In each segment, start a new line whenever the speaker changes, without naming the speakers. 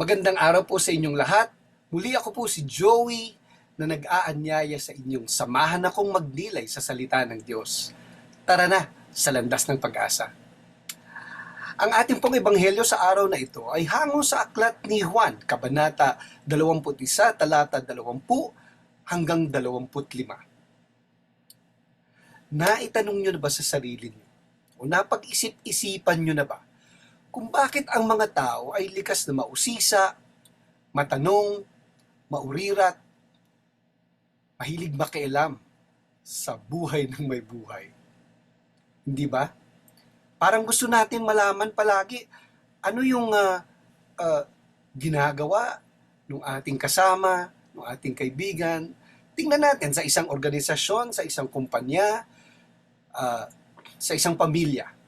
Magandang araw po sa inyong lahat. Muli ako po si Joey na nag-aanyaya sa inyong samahan akong magdilay sa salita ng Diyos. Tara na sa landas ng pag-asa. Ang ating pong ebanghelyo sa araw na ito ay hango sa aklat ni Juan, Kabanata 21, talata 20 hanggang 25. Naitanong nyo na ba sa sarili nyo? O napag-isip-isipan nyo na ba kung bakit ang mga tao ay likas na mausisa, matanong, maurirat, mahilig makialam sa buhay ng may buhay. Hindi ba? Parang gusto natin malaman palagi ano yung ah, ah, ginagawa ng ating kasama, ng ating kaibigan. Tingnan natin sa isang organisasyon, sa isang kumpanya, ah, sa isang pamilya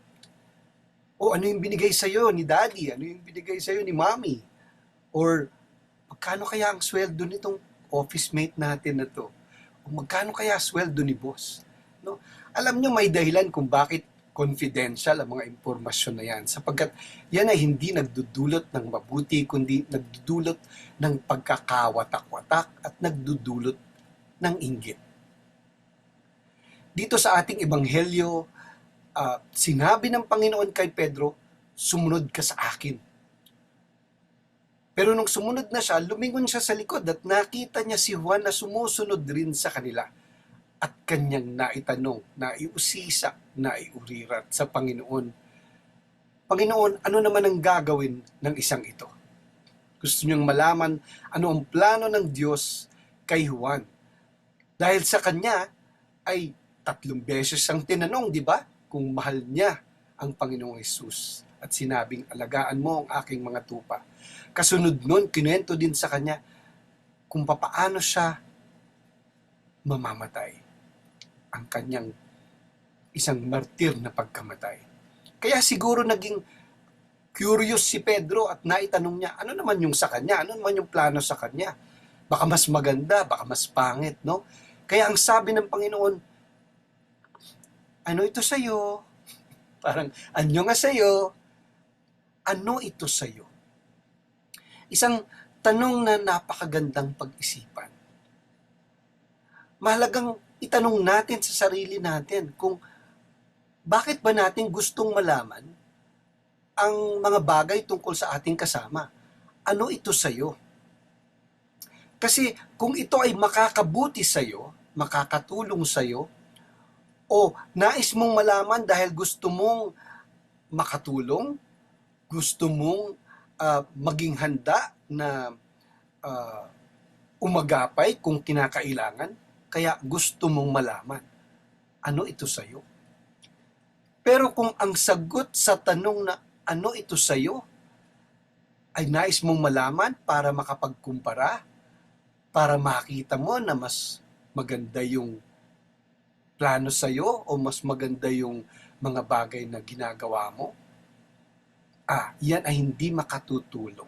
o ano yung binigay sa'yo ni daddy? Ano yung binigay sa'yo ni mommy? Or magkano kaya ang sweldo nitong office mate natin na to? O magkano kaya sweldo ni boss? No? Alam nyo may dahilan kung bakit confidential ang mga impormasyon na yan. Sapagkat yan ay hindi nagdudulot ng mabuti, kundi nagdudulot ng pagkakawatak-watak at nagdudulot ng inggit. Dito sa ating ebanghelyo, ah, sinabi ng Panginoon kay Pedro, sumunod ka sa akin. Pero nung sumunod na siya, lumingon siya sa likod at nakita niya si Juan na sumusunod rin sa kanila. At kanyang naitanong, naiusisa, naiurirat sa Panginoon. Panginoon, ano naman ang gagawin ng isang ito? Gusto niyang malaman ano ang plano ng Diyos kay Juan. Dahil sa kanya ay tatlong beses ang tinanong, di ba? Kung mahal niya ang Panginoong Yesus at sinabing, alagaan mo ang aking mga tupa. Kasunod nun, kinuwento din sa kanya kung papaano siya mamamatay. Ang kanyang isang martir na pagkamatay. Kaya siguro naging curious si Pedro at naitanong niya, ano naman yung sa kanya? Ano naman yung plano sa kanya? Baka mas maganda, baka mas pangit, no? Kaya ang sabi ng Panginoon, ano ito sa'yo? Parang, anyo nga sa'yo? Ano ito sa'yo? Isang tanong na napakagandang pag-isipan. Mahalagang itanong natin sa sarili natin kung bakit ba natin gustong malaman ang mga bagay tungkol sa ating kasama. Ano ito sa'yo? Kasi kung ito ay makakabuti sa'yo, makakatulong sa'yo, o nais mong malaman dahil gusto mong makatulong, gusto mong ah, maging handa na ah, umagapay kung kinakailangan, kaya gusto mong malaman. Ano ito sa'yo? Pero kung ang sagot sa tanong na ano ito sa'yo, ay nais mong malaman para makapagkumpara, para makita mo na mas maganda yung plano sa'yo o mas maganda yung mga bagay na ginagawa mo, ah, yan ay hindi makatutulong.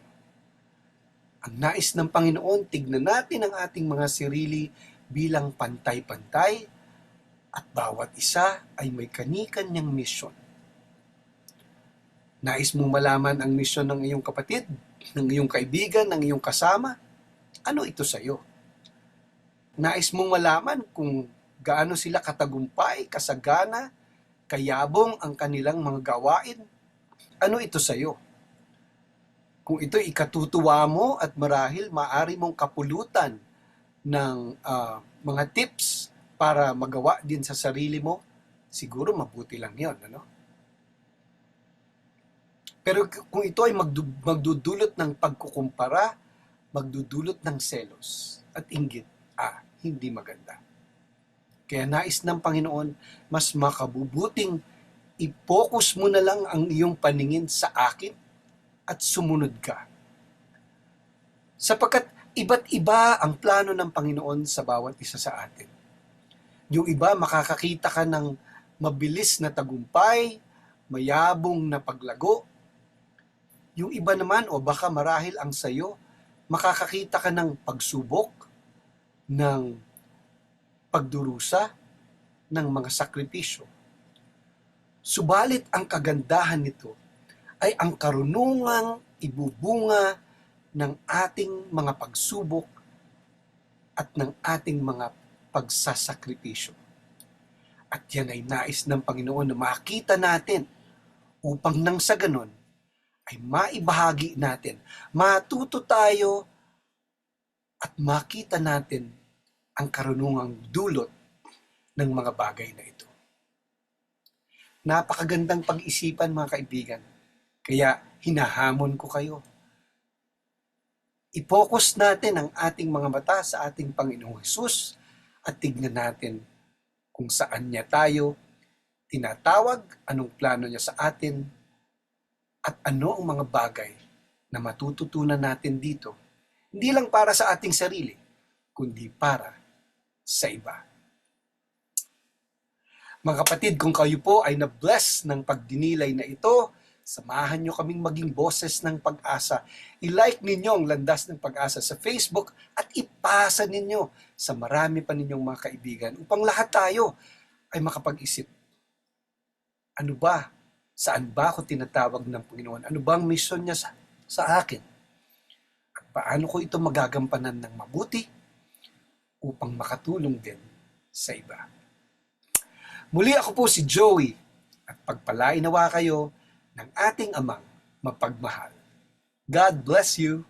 Ang nais ng Panginoon, tignan natin ang ating mga sarili bilang pantay-pantay at bawat isa ay may kani-kanyang misyon. Nais mong malaman ang misyon ng iyong kapatid, ng iyong kaibigan, ng iyong kasama? Ano ito sa iyo? Nais mong malaman kung gaano sila katagumpay, kasagana, kayabong ang kanilang mga gawain? Ano ito sa iyo? Kung ito ikatutuwa mo at marahil maari mong kapulutan ng ah, mga tips para magawa din sa sarili mo, siguro mabuti lang yon ano? Pero kung ito ay magdu- magdudulot ng pagkukumpara, magdudulot ng selos at inggit, ah, hindi maganda. Kaya nais ng Panginoon, mas makabubuting i-focus mo na lang ang iyong paningin sa akin at sumunod ka. Sapagkat iba't iba ang plano ng Panginoon sa bawat isa sa atin. Yung iba makakakita ka ng mabilis na tagumpay, mayabong na paglago. Yung iba naman o baka marahil ang sayo, makakakita ka ng pagsubok, ng pagdurusa, ng mga sakripisyo. Subalit ang kagandahan nito ay ang karunungang ibubunga ng ating mga pagsubok at ng ating mga pagsasakripisyo. At yan ay nais ng Panginoon na makita natin upang nang sa ganon ay maibahagi natin, matuto tayo at makita natin ang karunungang dulot ng mga bagay na ito. Napakagandang pag-isipan mga kaibigan. Kaya hinahamon ko kayo. I-focus natin ang ating mga mata sa ating Panginoong Hesus at tignan natin kung saan niya tayo tinatawag, anong plano niya sa atin, at ano ang mga bagay na matututunan natin dito. Hindi lang para sa ating sarili, kundi para sa iba. Mga kapatid, kung kayo po ay na-bless ng pagdinilay na ito, samahan nyo kaming maging boses ng pag-asa. I-like ninyo ang Landas ng Pag-asa sa Facebook at ipasa ninyo sa marami pa ninyong mga kaibigan upang lahat tayo ay makapag-isip. Ano ba? Saan ba ako tinatawag ng Panginoon? Ano ba ang mission niya sa, sa akin? At paano ko ito magagampanan ng mabuti upang makatulong din sa iba? Muli ako po si Joey at pagpalain nawa kayo ng ating amang mapagmahal. God bless you.